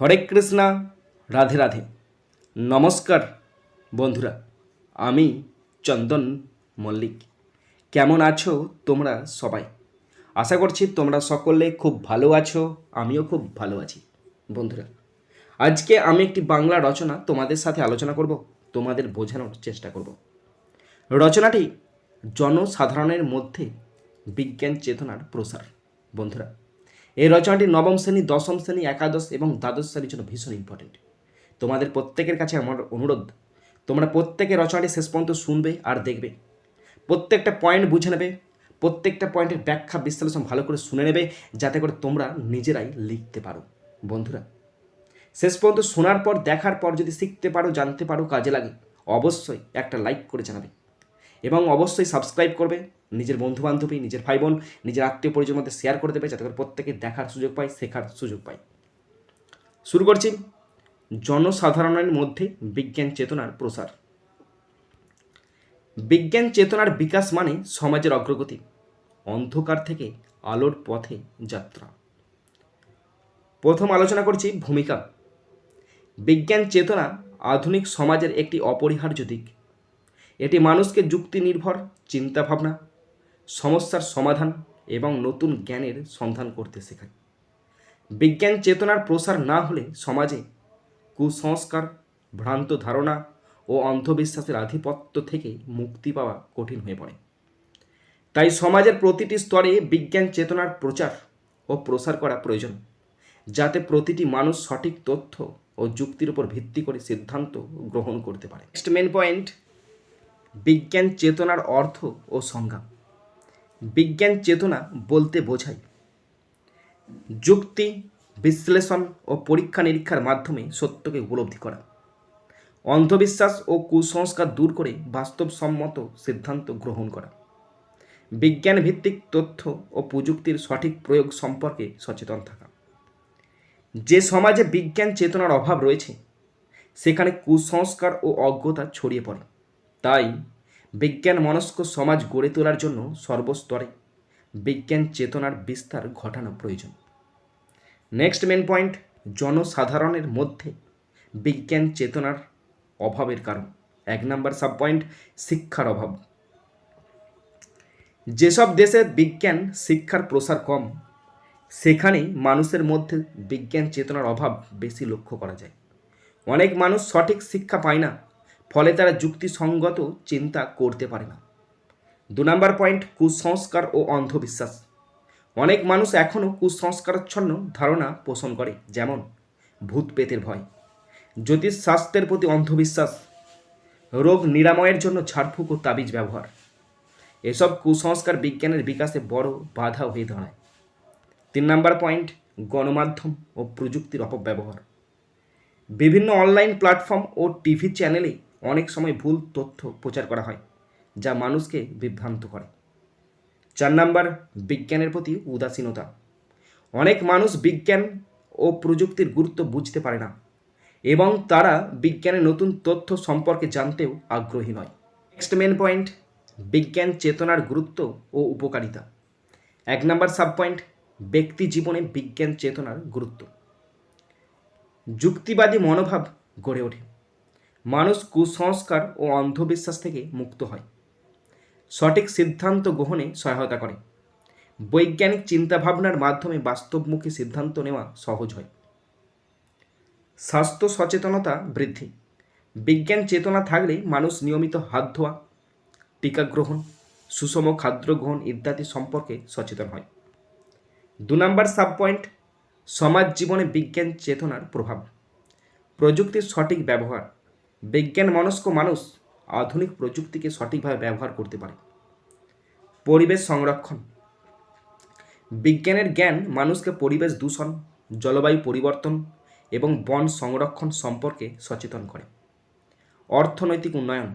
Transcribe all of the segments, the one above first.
হরে কৃষ্ণা, রাধে রাধে। নমস্কার বন্ধুরা, আমি চন্দন মল্লিক। কেমন আছো তোমরা সবাই? আশা করছি তোমরা সকলে খুব ভালো আছো, আমিও খুব ভালো আছি। বন্ধুরা, আজকে আমি একটি বাংলা রচনা তোমাদের সাথে আলোচনা করব, তোমাদের বোঝানোর চেষ্টা করব। রচনাটি জনসাধারণের মধ্যে বিজ্ঞান চেতনার প্রসার। বন্ধুরা এই রচনাটি নবম শ্রেণি, দশম শ্রেণি, একাদশ এবং দ্বাদশ শ্রেণির জন্য ভীষণ ইম্পর্টেন্ট তোমাদের প্রত্যেকের কাছে আমার অনুরোধ, তোমরা প্রত্যেকে রচনাটি শেষ পর্যন্ত শুনবে আর দেখবে। প্রত্যেকটা পয়েন্ট বুঝে নেবে, প্রত্যেকটা পয়েন্টের ব্যাখ্যা, বিশ্লেষণ ভালো করে শুনে নেবে, যাতে করে তোমরা নিজেরাই লিখতে পারো। বন্ধুরা, শেষ পর্যন্ত শোনার পর, দেখার পর যদি শিখতে পারো, জানতে পারো, কাজে লাগে, অবশ্যই একটা লাইক করে জানাবে এবং অবশ্যই সাবস্ক্রাইব করবে। নিজের বন্ধু বান্ধবী নিজের ভাই বোন নিজের আত্মীয় পরিজনের মধ্যে শেয়ার করে দেবে যাতে করে প্রত্যেকে দেখার সুযোগ পায়, শেখার সুযোগ পায়। শুরু করছি জনসাধারণের মধ্যে বিজ্ঞান চেতনার প্রসার। বিজ্ঞান চেতনার বিকাশ মানে সমাজের অগ্রগতি, অন্ধকার থেকে আলোর পথে যাত্রা। প্রথম আলোচনা করছি ভূমিকা। বিজ্ঞান চেতনা আধুনিক সমাজের একটি অপরিহার্য দিক। এটি মানুষকে যুক্তি নির্ভর চিন্তাভাবনা সমস্যার সমাধান এবং নতুন জ্ঞানের সন্ধান করতে শেখায়। বিজ্ঞান চেতনার প্রসার না হলে সমাজে কুসংস্কার, ভ্রান্ত ধারণা ও অন্ধবিশ্বাসের আধিপত্য থেকে মুক্তি পাওয়া কঠিন হয়ে পড়ে। তাই সমাজের প্রতিটি স্তরে বিজ্ঞান চেতনার প্রচার ও প্রসার করা প্রয়োজন, যাতে প্রতিটি মানুষ সঠিক তথ্য ও যুক্তির উপর ভিত্তি করে সিদ্ধান্ত গ্রহণ করতে পারে। নেক্সট মেন পয়েন্ট বিজ্ঞান চেতনার অর্থ ও সংজ্ঞা। বিজ্ঞান চেতনা বলতে বোঝায়। যুক্তি, বিশ্লেষণ ও পরীক্ষা নিরীক্ষার মাধ্যমে সত্যকে উপলব্ধি করা। অন্ধবিশ্বাস ও কুসংস্কার দূর করে বাস্তবসম্মত সিদ্ধান্ত গ্রহণ করা। বিজ্ঞান ভিত্তিক তথ্য ও প্রযুক্তির সঠিক প্রয়োগ সম্পর্কে সচেতন থাকা। যে সমাজে বিজ্ঞান চেতনার অভাব রয়েছে, সেখানে কুসংস্কার ও অজ্ঞতা ছড়িয়ে পড়ে। তাই বিজ্ঞান মনস্ক সমাজ গড়ে তোলার জন্য সর্বস্তরে বিজ্ঞান চেতনার বিস্তার ঘটানো প্রয়োজন। নেক্সট মেন পয়েন্ট জনসাধারণের মধ্যে বিজ্ঞান চেতনার অভাবের কারণ। এক নম্বর সাব পয়েন্ট শিক্ষার অভাব। যেসব দেশে বিজ্ঞান শিক্ষার প্রসার কম সেখানে মানুষের মধ্যে বিজ্ঞান চেতনার অভাব বেশি লক্ষ্য করা যায়। অনেক মানুষ সঠিক শিক্ষা পায় না ফলে তারা যুক্তিসঙ্গত চিন্তা করতে পারে না। দু নম্বর পয়েন্ট, কুসংস্কার ও অন্ধবিশ্বাস। অনেক মানুষ এখনও কুসংস্কারাচ্ছন্ন ধারণা পোষণ করে, যেমন ভূত পেতের ভয় জ্যোতিষ শাস্ত্রের প্রতি অন্ধবিশ্বাস, রোগ নিরাময়ের জন্য ঝাড়ফুঁক ও তাবিজ ব্যবহার। এসব কুসংস্কার বিজ্ঞানের বিকাশে বড় বাধা হয়ে দাঁড়ায়। তিন নম্বর পয়েন্ট, গণমাধ্যম ও প্রযুক্তির অপব্যবহার। বিভিন্ন অনলাইন প্ল্যাটফর্ম ও টিভি চ্যানেলে অনেক সময় ভুল তথ্য প্রচার করা হয়, যা মানুষকে বিভ্রান্ত করে। চার নাম্বার, বিজ্ঞানের প্রতি উদাসীনতা। অনেক মানুষ বিজ্ঞান ও প্রযুক্তির গুরুত্ব বুঝতে পারে না, এবং তারা বিজ্ঞানের নতুন তথ্য সম্পর্কে জানতেও আগ্রহী নয়। নেক্সট মেন পয়েন্ট বিজ্ঞান চেতনার গুরুত্ব ও উপকারিতা। এক নাম্বার সাব পয়েন্ট ব্যক্তি জীবনে বিজ্ঞান চেতনার গুরুত্ব। যুক্তিবাদী মনোভাব গড়ে ওঠে। মানুষ কুসংস্কার ও অন্ধবিশ্বাস থেকে মুক্ত হয়। সঠিক সিদ্ধান্ত গ্রহণে সহায়তা করে। বৈজ্ঞানিক চিন্তাভাবনার মাধ্যমে বাস্তবমুখী সিদ্ধান্ত নেওয়া সহজ হয়। স্বাস্থ্য সচেতনতা বৃদ্ধি। বিজ্ঞান চেতনা থাকলে মানুষ নিয়মিত হাত ধোয়া, টিকা গ্রহণ, সুষম খাদ্য গ্রহণ ইত্যাদি সম্পর্কে সচেতন হয়। দু নম্বর সাব পয়েন্ট সমাজ জীবনে বিজ্ঞান চেতনার প্রভাব। প্রযুক্তির সঠিক ব্যবহার। বিজ্ঞান মনস্ক মানুষ আধুনিক প্রযুক্তিকে সঠিকভাবে ব্যবহার করতে পারে। পরিবেশ সংরক্ষণ। বিজ্ঞানের জ্ঞান মানুষকে পরিবেশ দূষণ, জলবায়ু পরিবর্তন এবং বন সংরক্ষণ সম্পর্কে সচেতন করে। অর্থনৈতিক উন্নয়ন।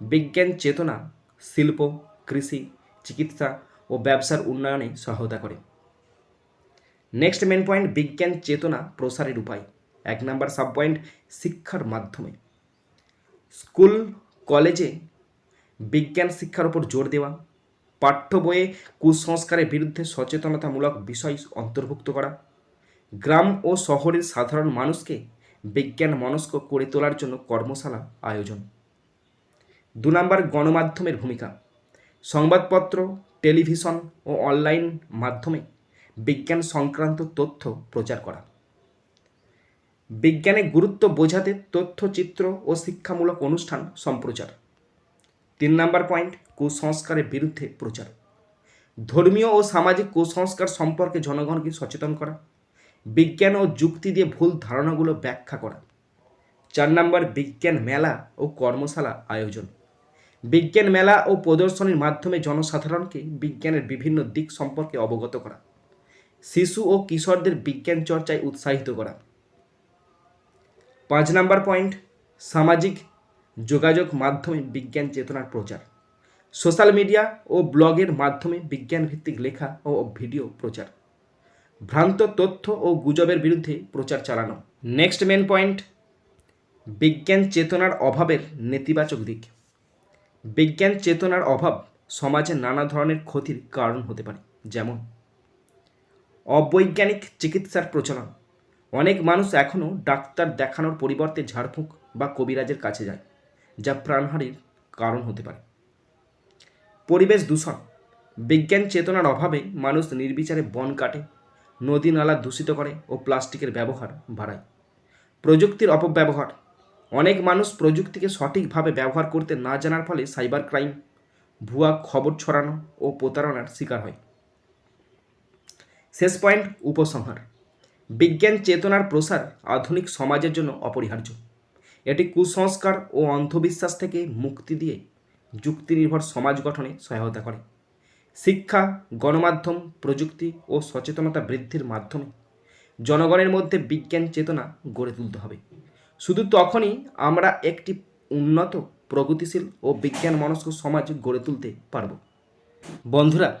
বিজ্ঞান চেতনা, শিল্প, কৃষি, চিকিৎসা ও ব্যবসার উন্নয়নে সহায়তা করে। নেক্সট মেন পয়েন্ট, বিজ্ঞান চেতনা প্রসারের উপায়। এক নম্বর সাব পয়েন্ট শিক্ষার মাধ্যমে। স্কুল, কলেজে বিজ্ঞান শিক্ষার উপর জোর দেওয়া, পাঠ্য বইয়ে কুসংস্কারের বিরুদ্ধে সচেতনতামূলক বিষয় অন্তর্ভুক্ত করা, গ্রাম ও শহরের সাধারণ মানুষকে বিজ্ঞান মনস্ক করে তোলার জন্য কর্মশালা আয়োজন। দু নম্বর গণমাধ্যমের ভূমিকা, সংবাদপত্র, টেলিভিশন ও অনলাইন মাধ্যমে বিজ্ঞান সংক্রান্ত তথ্য প্রচার করা। বিজ্ঞানের গুরুত্ব বোঝাতে তথ্যচিত্র ও শিক্ষামূলক অনুষ্ঠান সম্প্রচার। তিন নম্বর পয়েন্ট, কুসংস্কারের বিরুদ্ধে প্রচার। ধর্মীয় ও সামাজিক কুসংস্কার সম্পর্কে জনগণকে সচেতন করা। বিজ্ঞান ও যুক্তি দিয়ে ভুল ধারণাগুলো ব্যাখ্যা করা। চার নম্বর, বিজ্ঞান মেলা ও কর্মশালা আয়োজন। বিজ্ঞান মেলা ও প্রদর্শনীর মাধ্যমে জনসাধারণকে বিজ্ঞানের বিভিন্ন দিক সম্পর্কে অবগত করা। শিশু ও কিশোরদের বিজ্ঞান চর্চায় উৎসাহিত করা। পাঁচ নাম্বার পয়েন্ট, সামাজিক যোগাযোগ মাধ্যমে বিজ্ঞান চেতনার প্রচার। সোশ্যাল মিডিয়া ও ব্লগের মাধ্যমে বিজ্ঞান ভিত্তিক লেখা ও ভিডিও প্রচার। ভ্রান্ত তথ্য ও গুজবের বিরুদ্ধে প্রচার চালানো। নেক্সট মেন পয়েন্ট, বিজ্ঞান চেতনার অভাবের নেতিবাচক দিক। বিজ্ঞান চেতনার অভাব সমাজে নানা ধরনের ক্ষতির কারণ হতে পারে, যেমন অবৈজ্ঞানিক চিকিৎসার প্রচলন অনেক মানুষ এখনও ডাক্তার দেখানোর পরিবর্তে ঝাড়ফুঁক বা কবিরাজের কাছে যায়, যা প্রাণহানির কারণ হতে পারে। পরিবেশ দূষণ, বিজ্ঞান চেতনার অভাবে মানুষ নির্বিচারে বন কাটে, নদী নালা দূষিত করে ও প্লাস্টিকের ব্যবহার বাড়ায়। প্রযুক্তির অপব্যবহার, অনেক মানুষ প্রযুক্তিকে সঠিকভাবে ব্যবহার করতে না জানার ফলে সাইবার ক্রাইম, ভুয়া খবর ছড়ানো ও প্রতারণার শিকার হয়। শেষ পয়েন্ট, উপসংহার। বিজ্ঞান চেতনার প্রসার আধুনিক সমাজের জন্য অপরিহার্য। এটি কুসংস্কার ও অন্ধবিশ্বাস থেকে মুক্তি দিয়ে যুক্তিনির্ভর সমাজ গঠনে সহায়তা করে। শিক্ষা, গণমাধ্যম, প্রযুক্তি ও সচেতনতা বৃদ্ধির মাধ্যমে জনগণের মধ্যে বিজ্ঞান চেতনা গড়ে তুলতে হবে। শুধু তখনই আমরা একটি উন্নত, প্রগতিশীল ও বিজ্ঞান মনস্ক সমাজ গড়ে তুলতে পারব। বন্ধুরা